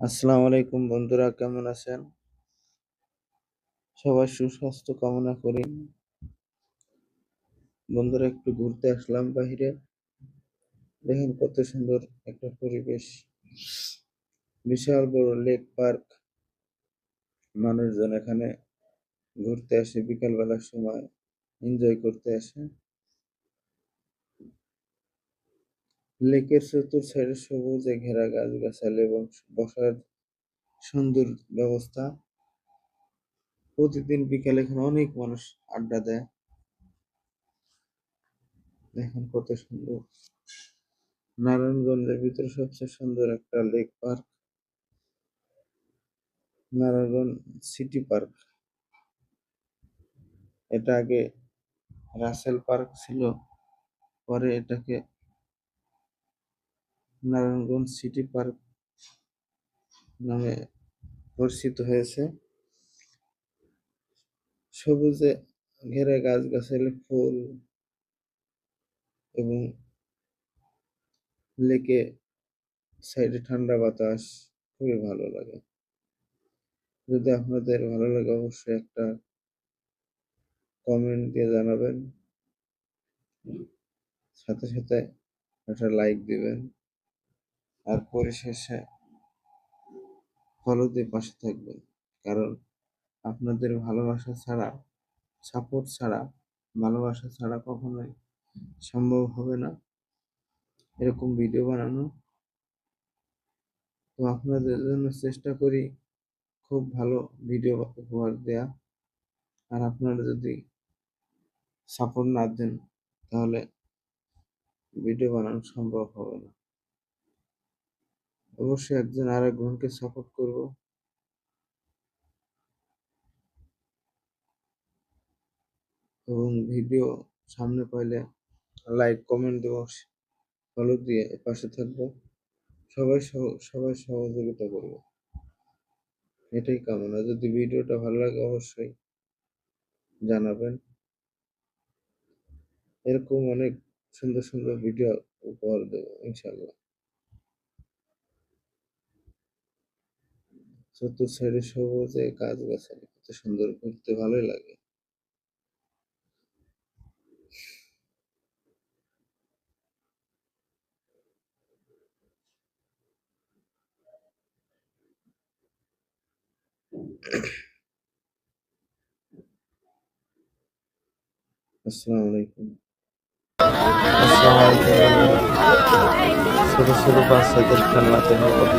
আসসালামু আলাইকুম বন্ধুরা, কেমন আছেন? সবার সুস্বাস্থ্য কামনা করি। বন্ধুরা, একটু ঘুরতে আসলাম বাহিরে দেখেন কত সুন্দর একটা পরিবেশ। বিশাল বড় লেক পার্ক। মানুষজন এখানে ঘুরতে আসে, বিকালবেলার সময় এনজয় করতে আসে। লেকের চতুর সাইডে সবুজে ঘেরা গাছগাছালি এবং বসার সুন্দর ব্যবস্থা। প্রতিদিন বিকালে এখানে অনেক মানুষ আড্ডা দেয়। দেখেন কত সুন্দর। নারায়ণগঞ্জের ভিতরে সবচেয়ে সুন্দর একটা lake park. Narayanganj city park. এটা আগে রাসেল পার্ক ছিল। পরে এটাকে নারায়ণগঞ্জ সিটি পার্ক নামে পরিচিত হয়েছে। সবুজে ঘেরা গাছগাছালি, ফুল এবং লেকে সাইডে ঠান্ডা বাতাস, খুবই ভালো লাগে। যদি আপনাদের ভালো লাগে অবশ্যই একটা কমেন্ট দিয়ে জানাবেন। সাথে সাথে একটা লাইক দিবেন। আর পরিশেষে ফলো দিয়ে পাশে থাকবেন। কারণ আপনাদের ভালোবাসা ছাড়া সাপোর্ট ছাড়া, ভালোবাসা ছাড়া কখনোই সম্ভব হবে না। এরকম ভিডিও বানানো। তো আপনাদের জন্য চেষ্টা করি খুব ভালো ভিডিও উপহার দেয়া। আর আপনারা যদি সাপোর্ট না দেন, তাহলে ভিডিও বানানো সম্ভব হবে না। অবশ্যই একজন আর একজনকে সাপোর্ট করব। এবং ভিডিও সামনে পাইলে লাইক কমেন্ট দেব ফলো দিয়ে পাশে থাকব। সবাই সবাই সহযোগিতা করবে। এটাই কামনা। যদি ভিডিওটা ভালো লাগে অবশ্যই জানাবেন। এরকম অনেক সুন্দর সুন্দর ভিডিও উপহার দেবো ইনশাল্লাহ চতুর সাইডে সবুজে গাছ গাছালি কত সুন্দর ঘুরতে ভালোই লাগে। আসসালামু আলাইকুম। আসসালামু আলাইকুম। ছোট ছোট বাচ্চাদের খেলনা থেকে কত